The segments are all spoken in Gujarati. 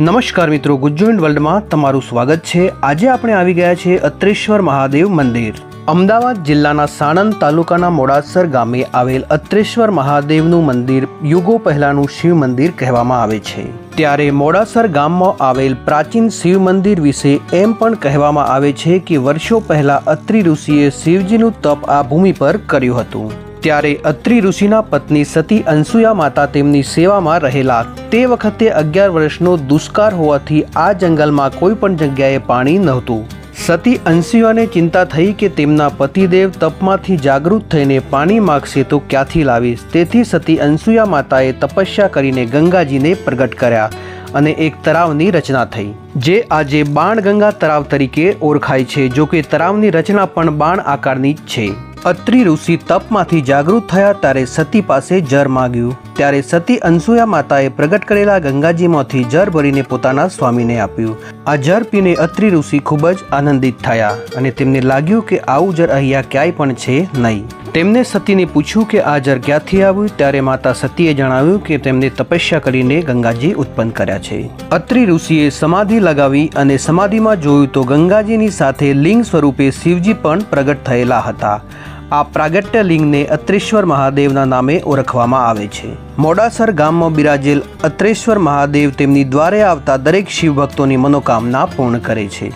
નમસ્કાર મિત્રો ગુજ્જોઇન્ટ વર્લ્ડમાં તમારું સ્વાગત છે. આજે આપણે આવી ગયા છે અત્રેશ્વર મહાદેવ મંદિર. અમદાવાદ જિલ્લાના સાણંદ તાલુકાના મોડાસર ગામે આવેલ અત્રેશ્વર મહાદેવનું મંદિર યુગો પહેલાંનું શિવ મંદિર કહેવામાં આવે છે. ત્યારે મોડાસર ગામમાં આવેલ પ્રાચીન શિવ મંદિર વિશે એમ પણ કહેવામાં આવે છે કે વર્ષો પહેલા અત્રિ ઋષિએ શિવજીનું તપ આ ભૂમિ પર કર્યું હતું. ત્યારે અત્રિ ઋષિના પત્ની સતી અનસુયા માતા તેમની સેવામાં રહેલા તે વખતે અગિયાર વર્ષનો દુષ્કાળ હોવાથી આ જંગલમાં કોઈ પણ જગ્યાએ પાણી નહોતું. સતી અનસુયાને ચિંતા થઈ કે તેમના પતિદેવ તપમાંથી જાગૃત થઈને પાણી માગશે તો ક્યાંથી લાવીશ તેથી સતી અનસુયા માતાએ તપસ્યા કરીને ગંગાજીને પ્રગટ કર્યા અને એક તળાવની રચના થઈ, જે આજે બાણગંગા તળાવ તરીકે ઓળખાય છે જો કે તળાવની રચના પણ બાણ આકારની જ છે. અત્રિ ઋષિ તપમાંથી જાગૃત થયા ત્યારે સતી પાસે જર માગ્યું. ત્યારે સતી અનસુયા માતાએ પ્રગટ કરેલા ગંગાજીમાંથી જર ભરીને પોતાના સ્વામીને આપ્યું. આ જર પીને અત્રિ ઋષિ ખૂબ જ આનંદિત થયા અને તેમને લાગ્યું કે આવું જર અહીંયા ક્યાંય પણ છે નહીં. તેમને સતીને પૂછ્યું કે આ જર ક્યાંથી આવ્યું? ત્યારે માતા સતીએ જણાવ્યું કે તેમને તપસ્યા કરીને ગંગાજી ઉત્પન્ન કર્યા છે. અત્રિ ઋષિએ સમાધિ લગાવી અને સમાધિમાં જોયું તો ગંગાજીની સાથે લિંગ સ્વરૂપે શિવજી પણ પ્રગટ થયેલા હતા. આ પ્રાગટ્ય લિંગને અત્રેશ્વર મહાદેવના નામે ઓળખવામાં આવે છે. મોડાસર ગામમાં બિરાજેલ અત્રેશ્વર મહાદેવ તેમની દ્વારે આવતા દરેક શિવભક્તોની મનોકામના પૂર્ણ કરે છે.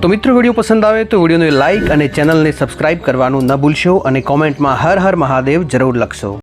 તો મિત્રો વીડિયો પસંદ આવે તો વિડીયોને લાઇક અને ચેનલને સબસ્ક્રાઇબ કરવાનું ન ભૂલશો અને કોમેન્ટમાં હર હર મહાદેવ જરૂર લખશો.